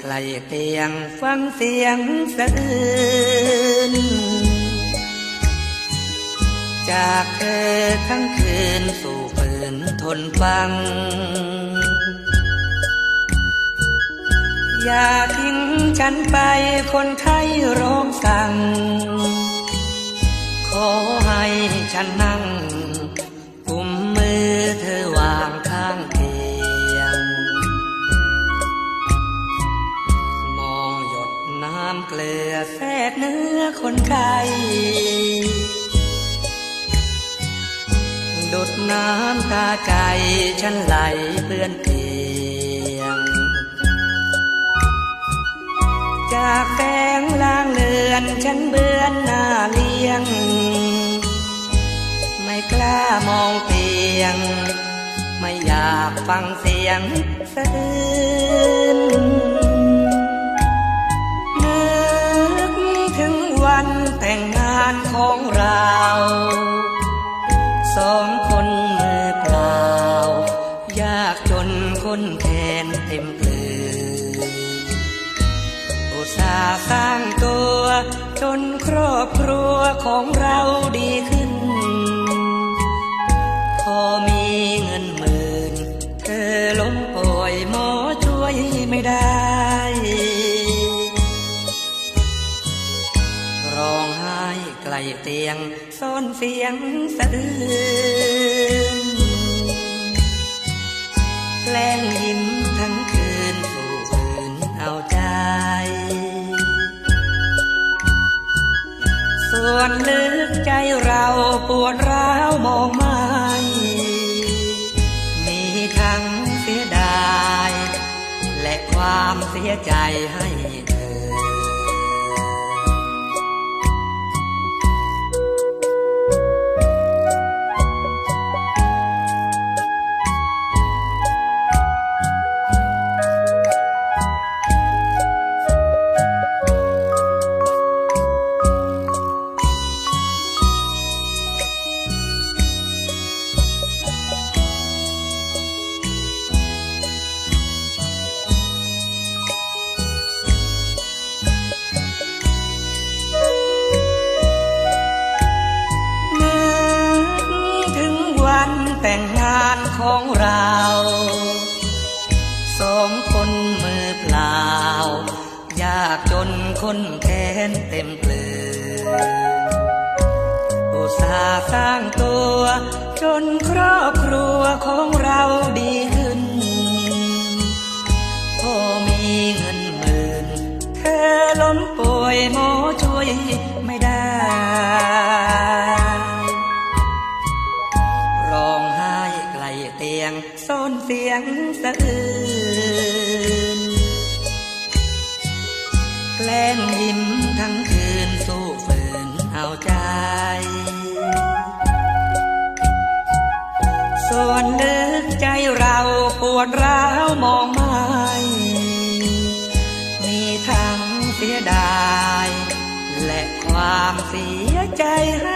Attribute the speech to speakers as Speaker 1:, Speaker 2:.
Speaker 1: ไกลเตียงฟังเสียงสะอื้นจากเธอทั้งคืนสู่ฝืนทนฟัง อย่าทิ้งฉันไปคนไข้ร้องส คนไข้ดุดน้ำตาใจฉันไหลเปื้อนเตียง จากแสงลางเลือนฉันเบือนหน้าเลี้ยง ไม่กล้ามองเตียง ไม่อยากฟังเสียงสะอื้นานของเรา สองคนมือเปล่า ยากจนคนแค้นเต็มเกลืออุตสาห์สร้างตัว จนครอบครัวของเราดีขึ้น ลเตียงซ่อนเสียงสะอื้นแกล้งยิ้มทั้งคืนสู่ฝืนเอาใจ ส่วนลึกใจเราปวดร้าวมองไม่มีทั้งเสียดาย และความเสียใจให้เธอ ของเรา สองคนมือเปล่า ยากจนคนแค้นเต็มเปลืออุตสาห์สร้างตัว จนครอบครัวของเรา งสะอื้นแกล้งยิ้มทั้งคืนสู้ฝืนเอาใจ ส่วนลึกใจเราปวดร้าวมองไม่มีทั้งเสียดาย และความเสียใจให้